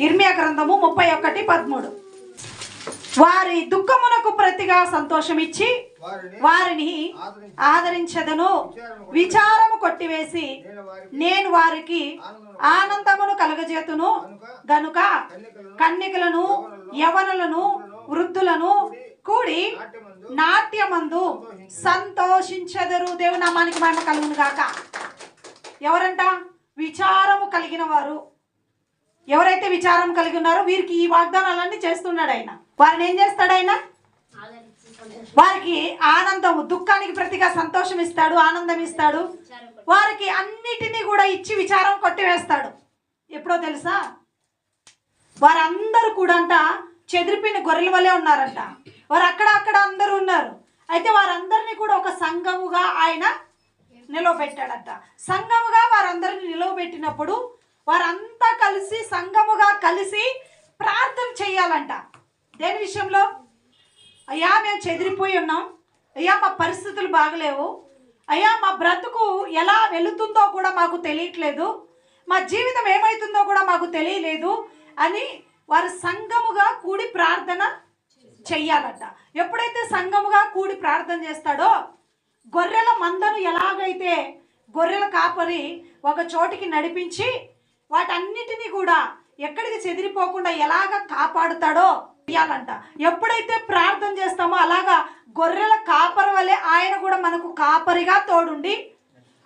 ఇర్మియా గ్రంథము ముప్పై ఒకటి పదమూడు. వారి దుఃఖమునకు ప్రతిగా సంతోషం ఇచ్చి వారిని వారిని ఆదరించి ఆదరించదను. విచారము కొట్టివేసి నేను వారికి ఆనందమును కలుగజేతును. గనుక కన్యకలను యవనులను వృద్ధులను కూడి నాట్యమందు నాట్యమందు సంతోషించెదరు. దేవుని నామానికి మహిమ కలుగును గాక ఎవరంట? విచారము కలిగిన వారు. ఎవరైతే విచారం కలిగి ఉన్నారో వీరికి ఈ వాగ్దానాలన్నీ చేస్తున్నాడు ఆయన. వారిని ఏం చేస్తాడు ఆయన? వారికి ఆనందము దుఃఖానికి ప్రతిగా సంతోషం ఇస్తాడు ఆనందం ఇస్తాడు. వారికి అన్నిటినీ కూడా ఇచ్చి విచారం కొట్టివేస్తాడు. ఎప్పుడో తెలుసా? వారందరూ కూడా అంట చెదిరిపోయిన గొర్రెల వలె ఉన్నారంట. వారు అక్కడ అక్కడ అందరూ ఉన్నారు. అయితే వారందరినీ కూడా ఒక సంఘముగా ఆయన నిలవబెట్టాడంట. సంఘముగా వారందరిని నిలవబెట్టినప్పుడు వారంతా కలిసి సంఘముగా కలిసి ప్రార్థన చేయాలంట. దేని విషయంలో? అయ్యా మేము చెదిరిపోయి ఉన్నాం. అయ్యా మా పరిస్థితులు బాగలేవు. అయ్యా మా బ్రతుకు ఎలా వెళుతుందో కూడా మాకు తెలియట్లేదు. మా జీవితం ఏమవుతుందో కూడా మాకు తెలియలేదు అని వారు సంఘముగా కూడి ప్రార్థన చెయ్యాలట. ఎప్పుడైతే సంఘముగా కూడి ప్రార్థన చేస్తాడో గొర్రెల మందను ఎలాగైతే గొర్రెల కాపరి ఒక చోటికి నడిపించి వాటన్నిటినీ కూడా ఎక్కడికి చెదిరిపోకుండా ఎలాగ కాపాడుతాడో చేయాలంట ఎప్పుడైతే ప్రార్థన చేస్తామో అలాగా గొర్రెల కాపరి వలె ఆయన కూడా మనకు కాపరిగా తోడుండి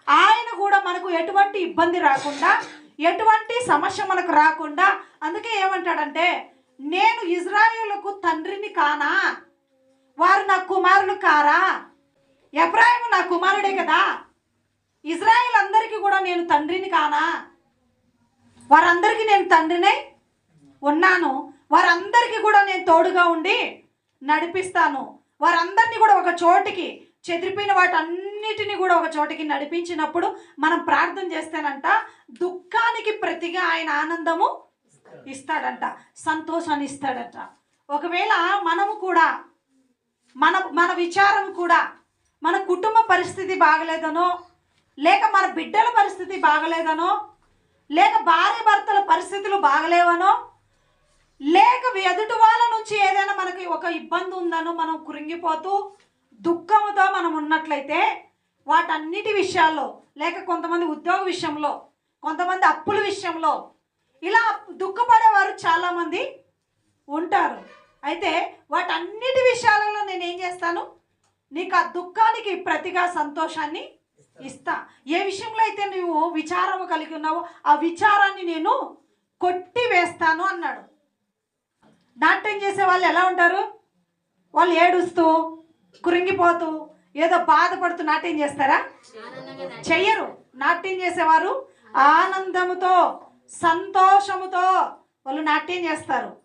ఆయన కూడా మనకు ఎటువంటి ఇబ్బంది రాకుండా ఎటువంటి సమస్య మనకు రాకుండా అందుకే ఏమంటాడంటే నేను ఇజ్రాయేళ్ళకు తండ్రిని కానా? వారు నా కుమారులు కారా? ఎబ్రాహిము నా కుమారుడే కదా? ఇజ్రాయిల్ అందరికీ కూడా నేను తండ్రిని కానా? వారందరికీ నేను తండ్రినే ఉన్నాను. వారందరికీ కూడా నేను తోడుగా ఉండి నడిపిస్తాను. వారందరినీ కూడా ఒక చోటికి చెదిరిపోయిన వాటన్నిటిని కూడా ఒక చోటికి నడిపించినప్పుడు మనం ప్రార్థన చేస్తేనంట దుఃఖానికి ప్రతిగా ఆయన ఆనందము ఇస్తాడంట సంతోషాన్ని ఇస్తాడట. ఒకవేళ మనము కూడా మన మన విచారం కూడా మన కుటుంబ పరిస్థితి బాగలేదనో లేక మన బిడ్డల పరిస్థితి బాగలేదనో లేక భార్య భర్తల పరిస్థితులు బాగలేవనో? లేక ఎదుటి వాళ్ళ నుంచి ఏదైనా మనకి ఒక ఇబ్బంది ఉందనో మనం కురింగిపోతూ దుఃఖంతో మనం ఉన్నట్లయితే వాటన్నిటి విషయాల్లో లేక కొంతమంది ఉద్యోగ విషయంలో కొంతమంది అప్పుల విషయంలో ఇలా దుఃఖపడేవారు చాలామంది ఉంటారు. అయితే వాటన్నిటి విషయాలలో నేను ఏం చేస్తాను? నీకు ఆ దుఃఖానికి ప్రతిగా సంతోషాన్ని ఇస్తా. ఏ విషయంలో అయితే నువ్వు విచారము కలిగి ఉన్నావో ఆ విచారాన్ని నేను కొట్టి వేస్తాను అన్నాడు. నాట్యం చేసే వాళ్ళు ఎలా ఉంటారు? వాళ్ళు ఏడుస్తూ కురింగిపోతూ ఏదో బాధపడుతూ నాట్యం చేస్తారా? చెయ్యరు. నాట్యం చేసేవారు ఆనందముతో సంతోషముతో వాళ్ళు నాట్యం చేస్తారు.